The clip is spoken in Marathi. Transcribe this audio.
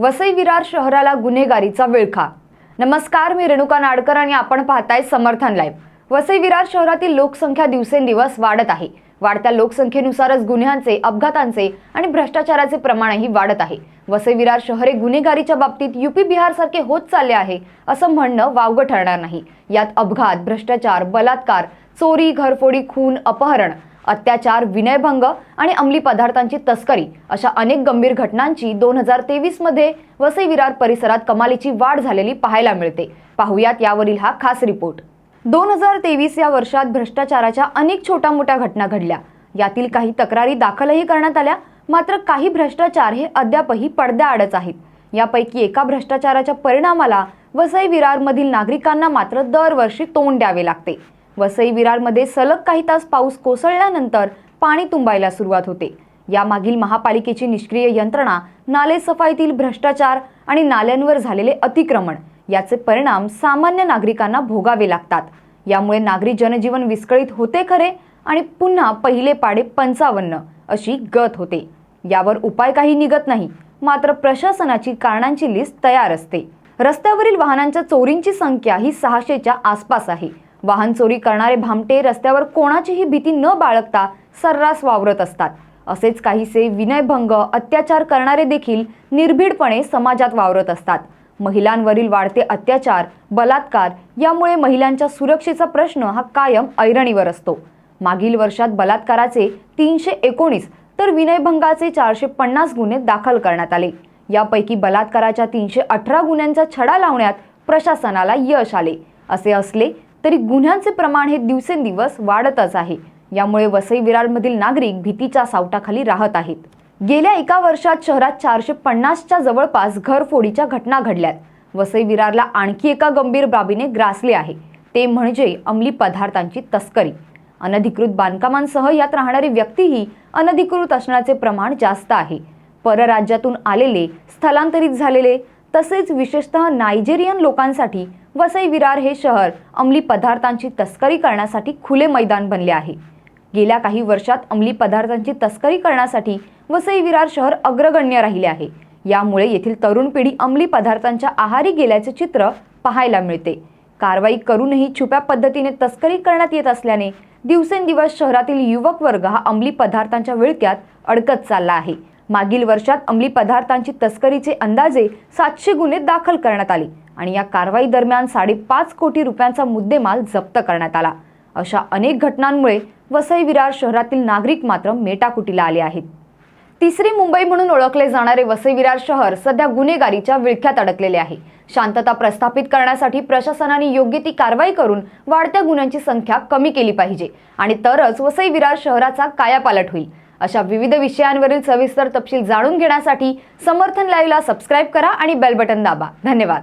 वसई विरार शहराला गुन्हेगारीचा विळखा. नमस्कार मी रेणुका नाडकर आणि आपण पाहताय समर्थन लाईव्ह. वसई विरार शहरातील लोकसंख्या दिवसेंदिवस वाढत आहे. वाढत्या लोकसंख्येनुसारच गुन्ह्यांचे अपघातांचे आणि भ्रष्टाचाराचे प्रमाणही वाढत आहे. वसई विरार शहर हे गुन्हेगारीच्या बाबतीत युपी बिहार सारखे होत चालले आहे असं म्हणणं वावगं ठरणार नाही. यात अपघात भ्रष्टाचार बलात्कार चोरी घरफोडी खून अपहरण अत्याचार विनयभंग आणि अंमली पदार्थांची तस्करी अशा अनेक गंभीर घटनांची दोन हजार तेवीसमध्ये वसई विरार परिसरात कमालीची वाढ झालेली पाहायला मिळते. पाहुयात यावरील हा खास रिपोर्ट. दोन हजार तेवीस या वर्षात भ्रष्टाचाराच्या अनेक छोट्या मोठ्या घटना घडल्या. यातील काही तक्रारी दाखलही करण्यात आल्या. मात्र काही भ्रष्टाचार हे अद्यापही पडद्याआडच आहेत. यापैकी एका भ्रष्टाचाराच्या परिणामाला वसई विरारमधील नागरिकांना मात्र दरवर्षी तोंड द्यावे लागते. वसई विरारमध्ये सलग काही तास पाऊस कोसळल्यानंतर पाणी तुंबायला सुरुवात होते. यामागील महापालिकेची निष्क्रिय यंत्रणा नाले सफाईतील भ्रष्टाचार आणि नाल्यांवर झालेले अतिक्रमण याचे परिणाम सामान्य नागरिकांना भोगावे लागतात. यामुळे नागरी जनजीवन विस्कळीत होते खरे आणि पुन्हा पहिले पाडे पंचावन्न अशी गत होते. यावर उपाय काही निघत नाही मात्र प्रशासनाची कारणांची लिस्ट तयार असते. रस्त्यावरील वाहनांच्या चोरींची संख्या ही सहाशेच्या आसपास आहे. वाहन चोरी करणारे भामटे रस्त्यावर कोणाचीही भीती न बाळगता सर्रास वावरत असतात. असेच काहीसे विनयभंग अत्याचार करणारे देखील निर्भीडपणे समाजात वावरत असतात. महिलांवरील वाढते अत्याचार बलात्कार यामुळे महिलांच्या सुरक्षेचा प्रश्न हा कायम ऐरणीवर असतो. मागील वर्षात बलात्काराचे तीनशे एकोणीस तर विनयभंगाचे चारशे पन्नास गुन्हे दाखल करण्यात आले. यापैकी बलात्काराच्या तीनशे अठरा गुन्ह्यांचा छडा लावण्यात प्रशासनाला यश आले. असे असले तरी गुन्ह्यांचे प्रमाण हे दिवसेंदिवस वाढतच आहे. यामुळे वसई विरारमधील नागरिक भीतीच्या सावटाखाली राहत आहेत. गेल्या एका वर्षात शहरात चारशे पन्नासच्या जवळपास घरफोडीच्या घटना घडल्यात. वसई विरारला आणखी एका गंभीर बाबीने ग्रासले आहे. ते म्हणजे अंमली पदार्थांची तस्करी. अनधिकृत बांधकामांसह यात राहणारी व्यक्तीही अनधिकृत असण्याचे प्रमाण जास्त आहे. परराज्यातून आलेले स्थलांतरित झालेले तसेच विशेषतः नायजेरियन लोकांसाठी वसई विरार हे शहर अंमली पदार्थांची तस्करी करण्यासाठी खुले मैदान बनले आहे. गेल्या काही वर्षात अंमली पदार्थांची तस्करी करण्यासाठी वसई विरार शहर अग्रगण्य राहिले आहे. यामुळे येथील तरुण पिढी अंमली पदार्थांच्या आहारी गेल्याचे चित्र पाहायला मिळते. कारवाई करूनही छुप्या पद्धतीने तस्करी करण्यात येत असल्याने दिवसेंदिवस शहरातील युवक वर्ग हा अंमली पदार्थांच्या विळक्यात अडकत चालला आहे. मागील वर्षात अंमली पदार्थांची तस्करीचे अंदाजे सातशे गुन्हे दाखल करण्यात आले आणि या कारवाई दरम्यान साडेपाच कोटी रुपयांचा मुद्देमाल जप्त करण्यात आला. अशा अनेक घटनांमुळे वसई विरार शहरातील नागरिक मात्र मेटाकुटीला आले आहेत. तिसरी मुंबई म्हणून ओळखले जाणारे वसई विरार शहर सध्या गुन्हेगारीच्या विळख्यात अडकलेले आहे. शांतता प्रस्थापित करण्यासाठी प्रशासनाने योग्य ती कारवाई करून वाढत्या गुन्ह्यांची संख्या कमी केली पाहिजे आणि तरच वसई विरार शहराचा कायापालट होईल. अशा विविध विषयांवरील सविस्तर तपशील जाणून घेण्यासाठी समर्थन लाईव्हला सबस्क्राईब करा आणि बेल बटन दाबा. धन्यवाद.